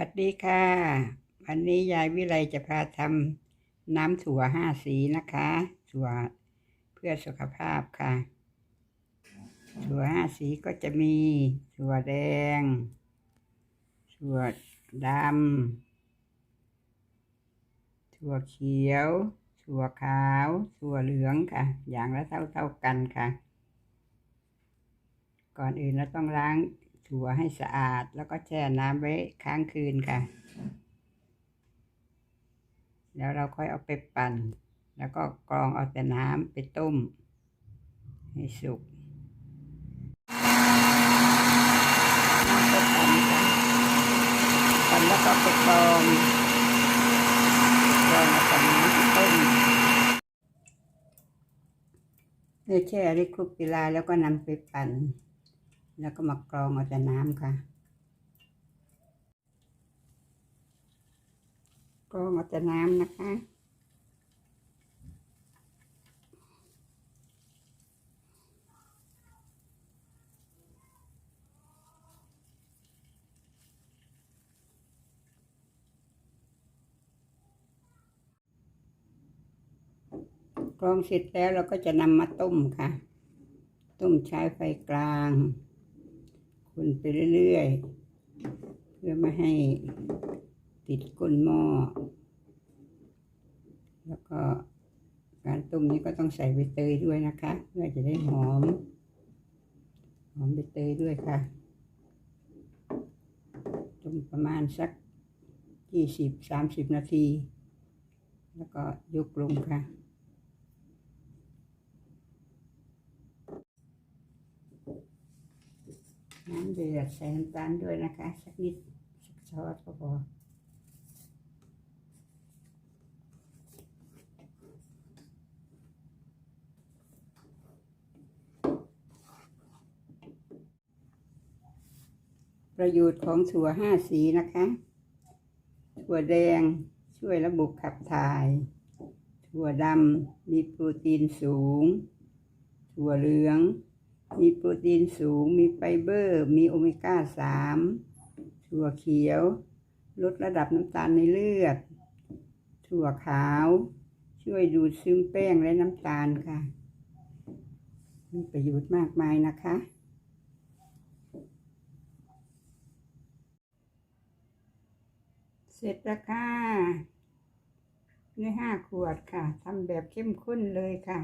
วัสดีค่ะ วันนี้ยายวิไลจะพาทำน้ำถั่วห้าสีนะคะ ถั่วเพื่อสุขภาพค่ะ ถั่วห้าสีก็จะมี ถั่วแดง ถั่วดำถั่วเขียว ถั่วขาว ถั่วเหลืองค่ะ อย่างละเท่าเท่ากันค่ะ ก่อนอื่นเราต้องล้าง ถั่วให้สะอาดแล้วก็แช่น้ำไว้ค้างคืนค่ะ แล้วเราค่อยเอาไปปั่น แล้วก็กรองเอาแต่น้ำไปต้ม ให้สุกปั่นค่ะปั่นแล้วก็ไปกรองกรองเอาแต่น้ำที่ต้มเมื่อแช่ได้คลุกเวลาแล้วก็นำไปปั่น แล้วก็มากรองเอาแต่น้ำค่ะ กรองเอาแต่น้ำนะคะ กรองเสร็จแล้วเราก็จะนำมาต้มค่ะ ต้มใช้ไฟกลาง คนไปเรื่อยๆ เพื่อไม่ให้ติดก้นหม้อ แล้วก็การต้มนี้ก็ต้องใส่ใบเตยด้วยนะคะ เพื่อจะได้หอม หอมใบเตยด้วยค่ะต้มประมาณสักยี่สิบสามสิบนาที แล้วก็ยกลงค่ะ น้ำเดือดใส่น้ำตาลด้วยนะคะ สักนิดสักช้อนก็พอประโยชน์ของถั่วห้าสีนะคะ ถั่วแดงช่วยระบบขับถ่าย ถั่วดำมีโปรตีนสูง ถั่วเหลือง มีโปรตีนสูง มีไฟเบอร์ มีโอเมก้าสามถั่วเขียว ลดระดับน้ำตาลในเลือด ถั่วขาว ช่วยดูดซึมแป้งและน้ำตาลค่ะ มีประโยชน์มากมายนะคะ เสร็จแล้วค่ะในห้าขวดค่ะทำแบบเข้มข้นเลยค่ะ